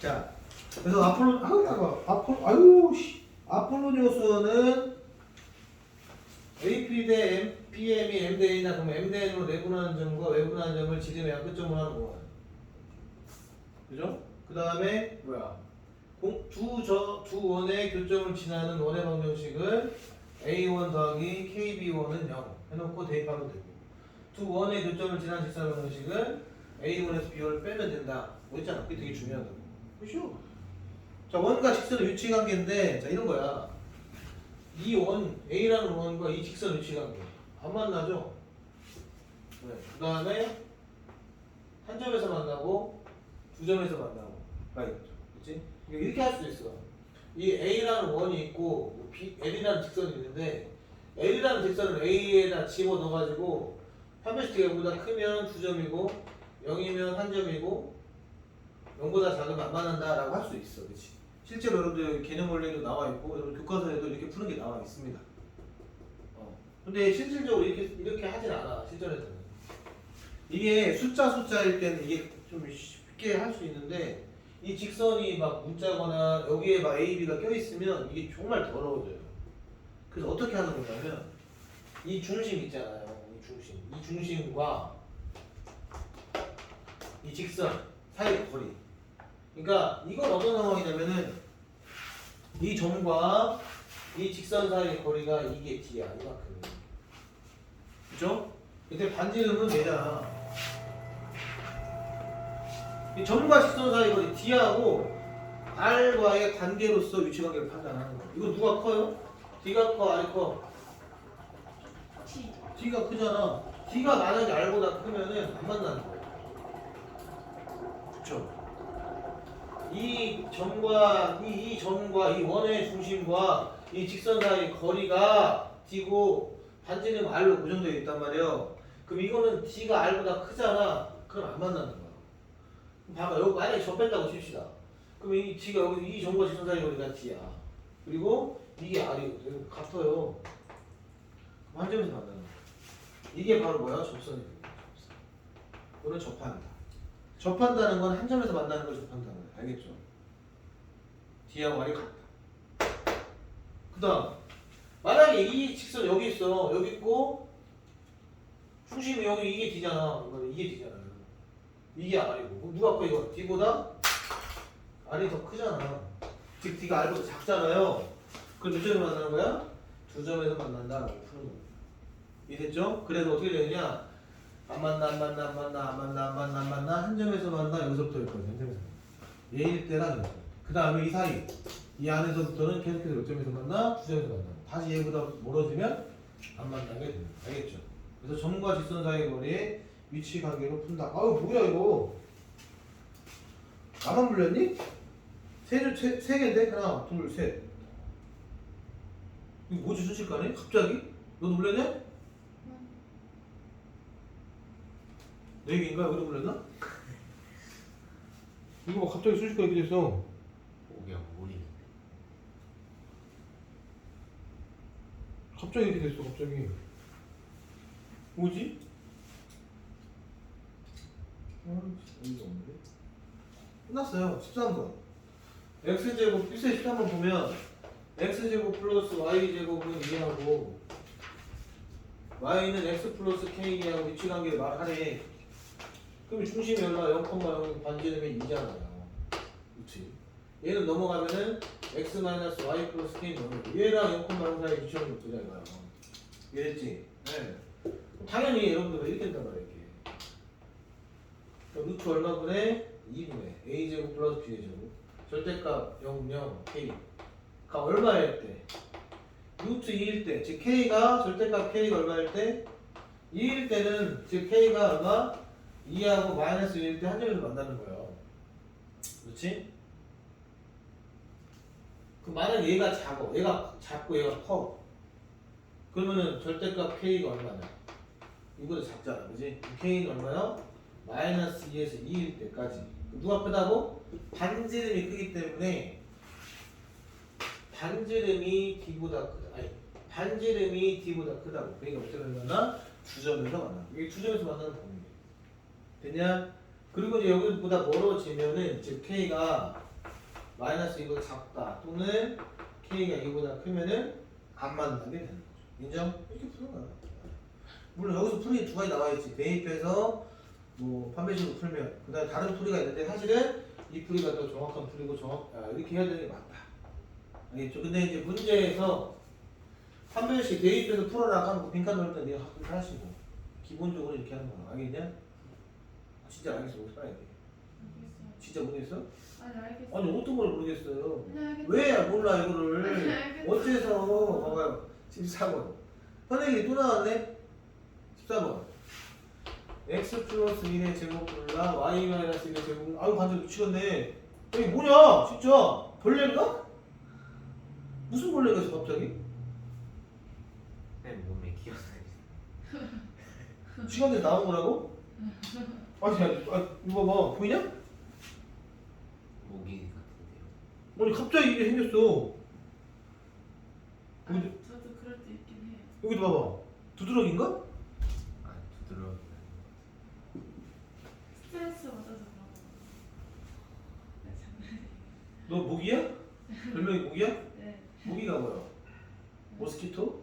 자, 그래서 아폴로, 아유, 아유, 아폴, 아유, 씨. 아폴로니오스는 AP 대 M, PM이 M 대 A나 그러면 M 대 N으로 내분하는 점과 외분하는 점을 지름의 약끝점으로 하는 거야. 그죠? 그 다음에 뭐야? 공- 두, 저, 두 원의 교점을 지나는 원의 방정식을 A1 더하기 KB1은 0 해놓고 대입하면 되고 두 원의 교점을 지나는 직선 방정식은 A1에서 B1을 빼면 된다. 뭐 있잖아. 그게 되게 중요하다 고. 그죠? 자, 원과 직선의 위치 관계인데 자, 이런 거야. 이 원, A라는 원과 이 직선 위치 관계. 안 만나죠? 네. 그 다음에 한 점에서 만나고 두 점에서 만나고 가 있죠. 그치? 이렇게 할 수도 있어. 이 A라는 원이 있고 B, L이라는 직선이 있는데 L이라는 직선을 A에다 집어 넣어가지고 판별식 L보다 크면 두 점이고 0이면 한 점이고 0보다 작으면 안 만난다라고 할 수 있어. 그치? 실제로 여러분들 개념 원리도 나와 있고 여러분 교과서에도 이렇게 푸는 게 나와 있습니다. 어. 근데 실질적으로 이렇게 이렇게 하진 않아 실전에서는. 이게 숫자 숫자일 때는 이게 좀 쉽게 할 수 있는데 이 직선이 막 문자거나 여기에 막 A, B가 껴 있으면 이게 정말 더러워져요. 그래서 어떻게 하는 거냐면 이 중심 있잖아요. 이 중심, 이 중심과 이 직선 사이 거리. 그러니까 이건 어떤 상황이냐면은 이 점과 이 직선 사이의 거리가 이게 D야 이만큼. 그죠? 이때 반지름은 얘잖아. 이 점과 직선 사이 거리 D하고 R과의 관계로서 위치 관계를 판단하는 거. 이거 누가 커요? D가 커, R 커? D가 크잖아. D가 만약에 R보다 크면은 안 만나는 거야. 그쵸? 이 점과 이, 이 점과 이 원의 중심과 이 직선 사이 거리가 D고 반지름 R로 고정되어 있단 말이에요. 그럼 이거는 D가 R보다 크잖아. 그럼 안 만나는 거야. 봐봐. 여기 만약에 접했다고 칩시다. 그럼 이 D가 여기 이 점과 직선 사이 거리가 D야. 그리고 이게 R이거든. 같아요. 한 점에서 만나는 거야. 이게 바로 뭐야? 접선이 되는 거야. 접선. 이거는 접한다. 접한다는 건 한 점에서 만나는 걸 접한다는 거야. 알겠죠? D하고 R이 같다. 그 다음 만약에 이 직선 여기 있어. 여기 있고 중심이 여기 이게 D잖아. 이게 D잖아요. 이게 R이고 누가 커 이거? D보다 R이 더 크잖아. 즉 D가 R보다 작잖아요. 그럼 몇 점에 만나는 거야? 두 점에서 거야. 이해됐죠? 그래서 어떻게 되느냐? 안 만나 안 만나 안 만나 안 만나 안 만나 안 만나 한 점에서 만나 여기서부터 여기까지 한 점에서 얘일 때랑 그 다음에 이 사이 이 안에서부터는 계속해서 몇 점에서 만나 두 점에서 만나 다시 얘보다 멀어지면 안 만나게 됩니다 알겠죠? 그래서 점과 직선 사이의 거리에 위치 관계로 푼다 아유 뭐야 이거 나만 불렸니? 세, 세, 세 개인데? 하나 둘셋 이거 뭐지 순식간에? 갑자기? 너 놀랬냐? 내 얘기인가? 여기도 불렸나? 이거 뭐 갑자기 순식간에 이렇게 됐어 오경 우리 갑자기 이렇게 됐어 갑자기 뭐지? 아, 어이가 없는데? 끝났어요 13번 x제곱 1세 13번 보면 x제곱 플러스 y제곱은 2하고 y는 x 플러스 k하고 위치관계를 말하래 그럼 중심이 얼마 0,0 반지름이 2잖아요 그렇지 얘는 넘어가면은 x 마이너스 y 플러스 k 넘어가고 얘랑 0,0 사이 보자 이거야 이해됐지? 네 당연히 여러분들 이렇게 된단 말이야 이렇게 루트 얼마분의 2분의 a제곱 플러스 b제곱 절대값 0, 0, k 가 얼마일 때? 루트 2일 때, 즉 k가 절대값 k가 얼마일 때? 2일 때는 즉 k가 얼마? 2하고 마이너스 1일 때한 점에서 만나는 거예요 그렇지? 그 만약 얘가 작어 얘가 작고 얘가 커 그러면은 절대값 k가 얼마냐? 이거보다 작잖아 그지? k는 얼마야? 마이너스 2에서 2일 때까지 누가 크다고? 반지름이 크기 때문에 반지름이 D보다 크다 아니 반지름이 D보다 크다고 그러니까 어떻게 만나? 두 점에서 만나 이게 두 점에서 만나는 범위 됐냐? 그리고 여기보다 멀어지면은 즉 K가 마이너스 이보다 작다 또는 k가 이보다 크면은 안 만나게 되는 거죠. 인정? 이렇게 푸는 거야. 물론 여기서 풀이 두 가지 나와 있지. 대입해서 뭐 판별식으로 풀면 그다음 에 다른 풀이가 있는데 사실은 이 풀이가 더 정확한 풀이고 정확 아, 이렇게 해야 되는 게 맞다. 알겠죠? 근데 이제 문제에서 판별식 대입해서 풀어라 하는 거 빈칸 넣을 때 네가 학교 하시고 기본적으로 이렇게 하는 거야. 알겠냐? 아, 진짜 알겠어. 못 살아야 돼. 알겠어요. 진짜 모르겠어? 아니 알겠어요. 아니 어떤 걸 모르겠어요. 아니 알겠어요. 왜 몰라 아니, 이거를? 알겠어요. 어째서 봐봐요. 14번. 현행이 또 나왔네. 14번. x 플러스 1의 제곱 불라 y 마이너스 1의 제곱 아유 완전 미치겠네. 이게 뭐냐 진짜 벌레인가? 무슨 벌레가 있어 갑자기? 내 몸에 기어서 시간대 나온 거라고? 아니 야, 아, 이거 봐봐 보이냐? 모기 같은데요. 아니 갑자기 이게 생겼어. 아니, 여기, 저도 그럴 때 있긴 해요. 여기도 봐봐. 두드러기인가? 아 두드러기 스트레스 받아서 그런 거. 네, 장난이에요. 너 모기야? 별명이 모기야? 네. 모기가 뭐야? 모스키토?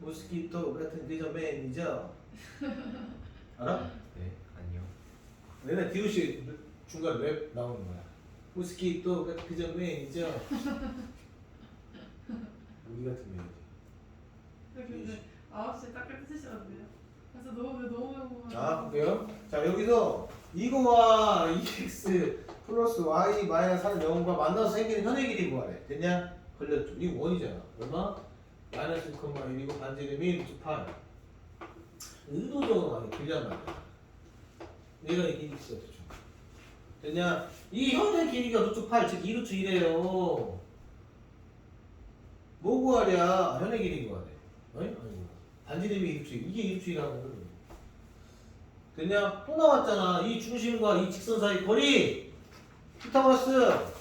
모스키토 같은 대저맨이죠? 알아? 내가 디오씨 중간 랩 나오는 거야. 모스키토 같은 대저맨이죠? 모기 같은 맨이지. 근데 9시에 딱 끝이셨는데요. 그래서 너무 너무 너무 자, 볼게요. 자, 여기서 이거와 2x 플러스 y 마이너스 하는 영과 만나서 생기는 현의 길이 구하래. 됐냐? 걸렸죠. 이거 원이잖아. 얼마? 마이너스 1,1이고 반지름이 루트 8. 의도적으로 많이 길란 말이야. 얘가 이 길이 있어. 대충. 됐냐? 이 현의 길이가 루트 8, 즉 2루트 1이에요. 뭐 구하랴? 현의 길이 구하래. 어이? 아니고. 반지름이 2루트 1. 이게 2루트 1이라는 거거든. 됐냐? 또 나왔잖아. 이 중심과 이 직선 사이 거리. 피타고라스.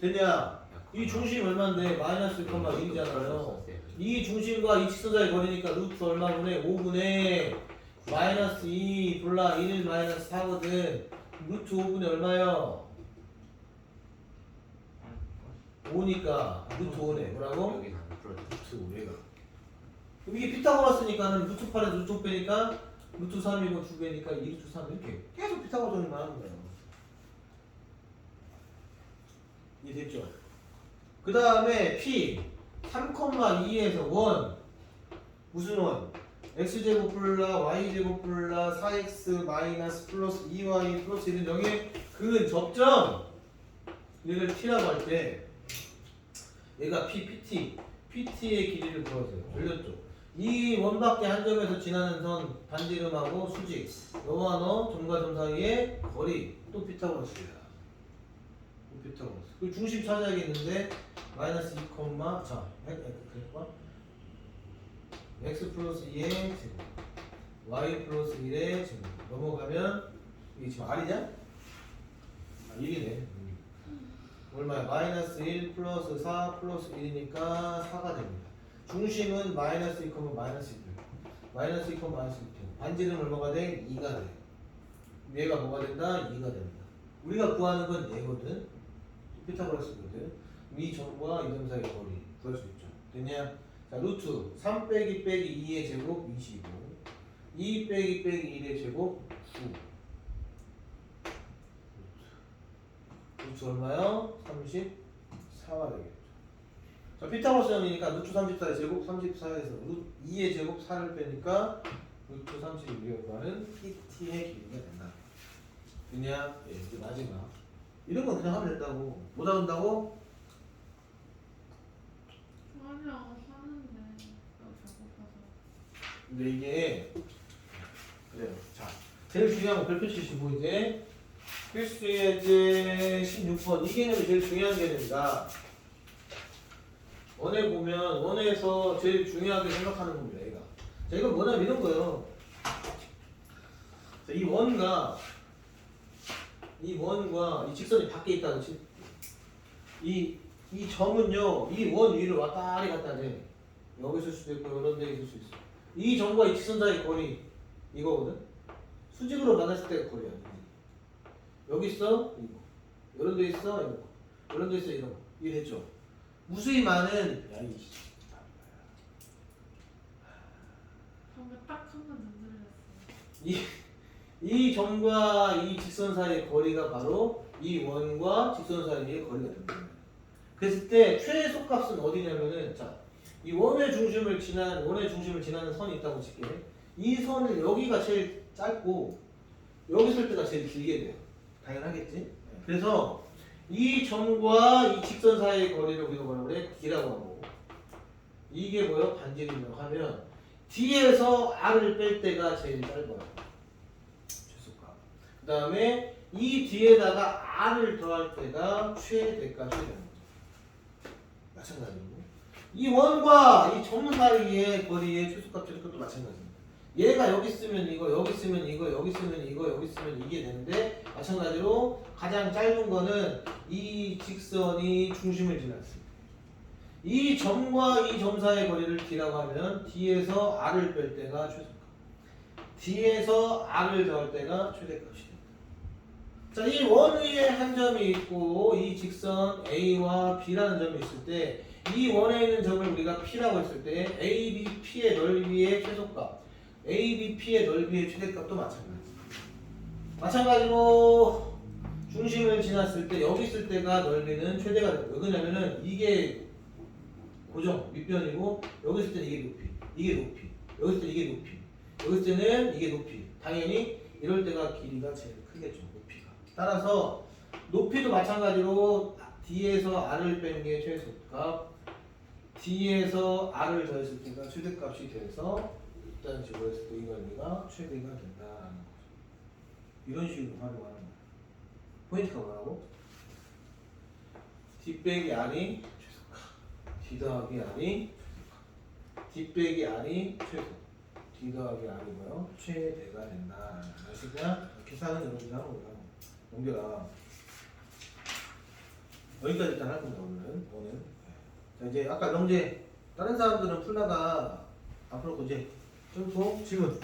됐냐? 이 중심 얼마인데? 마이너스 1,1이잖아요. 이 중심과 이 직선 사이 거리니까 루트 얼마 분의 5분의 마이너스 2 불라 1 마이너스 4거든. 루트 5분의 얼마요? 5니까 루트 5네. 뭐라고? 여기 안 풀어져. 루트 5얘가 그럼 이게 피타고라스니까는 루트 8에 루트 5 빼니까 루트 3이고 2배니까 2루트 3 이렇게 계속 피타고라스 정리만 하는 거예요 이해됐죠? 그 다음에 P 3,2에서 원 무슨 원? X제곱 플라 y제곱 플라 4x 마이너스 플러스 2y 플러스 1은 여기에 그 접점 얘를 t라고 할 때 얘가 p, pt PT의 길이를 구하세요. 걸렸죠? 이 원밖에 한 점에서 지나는 선 반지름하고 수직 너와 너 점과 점 사이의 거리 또 피타고라스야. 또 피타고라스. 그 중심 찾아야겠는데 마이너스 2, 자 그랬봐 x 플러스 2의 제곱 y 플러스 1의 제곱 넘어가면 이게 지금 R이냐? 아 1이네 얼마야? 마이너스 1 플러스 4 플러스 1이니까 4가 됩니다. 중심은 마이너스 2, 마이너스 1. 마이너스 2, 마이너스 1. 반지름 얼마가 돼? 2가 돼. 얘가 뭐가 된다? 2가 됩니다. 우리가 구하는 건 얘거든. 피타고라스거든. 이 점과 이 점 사이 거리 구할 수 있죠. 됐냐? 자, 루트 3 빼기 빼기 2의 제곱 25. 2 빼기 빼기 1의 제곱 9. 루트 얼마요? 34가 되겠죠. 자, 피타고라스 정이니까 루트 34의 제곱 34에서 루트 2의 제곱 4를 빼니까 루트 32가 구하는 PT의 길이가 된다. 그냥 예, 이제 마지막. 이런 건 그냥 하면 된다고. 못 한다고? 근데 이게 그래요. 자, 제일 중요한 건 별표 치시고 이제 필수 예제 16번 이 개념이 제일 중요한 개념이다. 원에 보면 원에서 제일 중요하게 생각하는 겁니다. 얘가. 자, 이건 뭐냐면 이런 거예요. 자, 이 원과 이 원과 이 직선이 밖에 있다는 치. 이, 이 점은요, 이 원 위를 왔다리 갔다 해. 여기 있을 수도 있고, 이런 데 있을 수 있어. 이 점과 이 직선 사이 거리, 이거거든? 수직으로 만났을 때가 거리야. 여기 있어 이거 이런 데 있어 이거 이런 데 있어 이거 이해됐죠? 무수히 많은 야이 방금 딱한번 전달했어. 이, 이 점과 이 직선 사이의 거리가 바로 이 원과 직선 사이의 거리가 됩니다. 그랬을 때 최소값은 어디냐면은 자, 이 원의 중심을 지난 원의 중심을 지나는 선이 있다고 칠게. 이 선을 여기가 제일 짧고 여기 있을 때가 제일 길게 돼요. 당연하겠지? 그래서 이 점과 이 직선 사이의 거리를 우리가 뭐라고 그래? D라고 하고 이게 뭐예요? 반지름이라고 하면 D에서 R을 뺄 때가 제일 짧아요. 최소값. 그 다음에 이 뒤에다가 R을 더할 때가 최대값이 거죠. 마찬가지로. 이 원과 이점 사이의 거리의 최소값, 최소값도 마찬가지입니다. 얘가 여기 쓰면 이거, 여기 쓰면 이거, 여기 쓰면 이거, 여기 쓰면 이게 되는데 마찬가지로 가장 짧은 거는 이 직선이 중심을 지났습니다. 이 점과 이 점 사이의 거리를 D라고 하면 D에서 R을 뺄 때가 최소값. D에서 R을 더할 때가 최대값이 됩니다. 자, 이 원 위에 한 점이 있고 이 직선 A와 B라는 점이 있을 때 이 원에 있는 점을 우리가 P라고 했을 때 ABP의 넓이의 최소값, ABP의 넓이의 최대값도 마찬가지. 마찬가지로 중심을 지났을 때 여기 있을 때가 넓이는 최대가 되고 왜 그러냐면은 이게 고정 밑변이고 여기 있을 때는 이게 높이, 이게 높이, 여기 있을 때 이게 높이, 여기 있을 때는 이게 높이. 당연히 이럴 때가 길이가 제일 크겠죠 높이가. 따라서 높이도 마찬가지로 D에서 R을 빼는 게 최소값, D에서 R을 더했을 때가 최대값이 돼서 일단 식으로 했을 때이 넓이가 최대가 된다라는 거죠. 이런 식으로 활용하는 거예요. 포인트가 뭐라고? D 빼기 R이 최소값, D 더하기 R이 D 빼기 R이 최소, D 더하기 R이 뭐요? 최대가 된다. 아시냐? 계산은 여러분이 하는 거야. 넘겨라. 여기까지 일단 할 겁니다 오늘은 오늘. 자 이제 아까 명제 다른 사람들은 풀다가 앞으로 이제 점프 질문.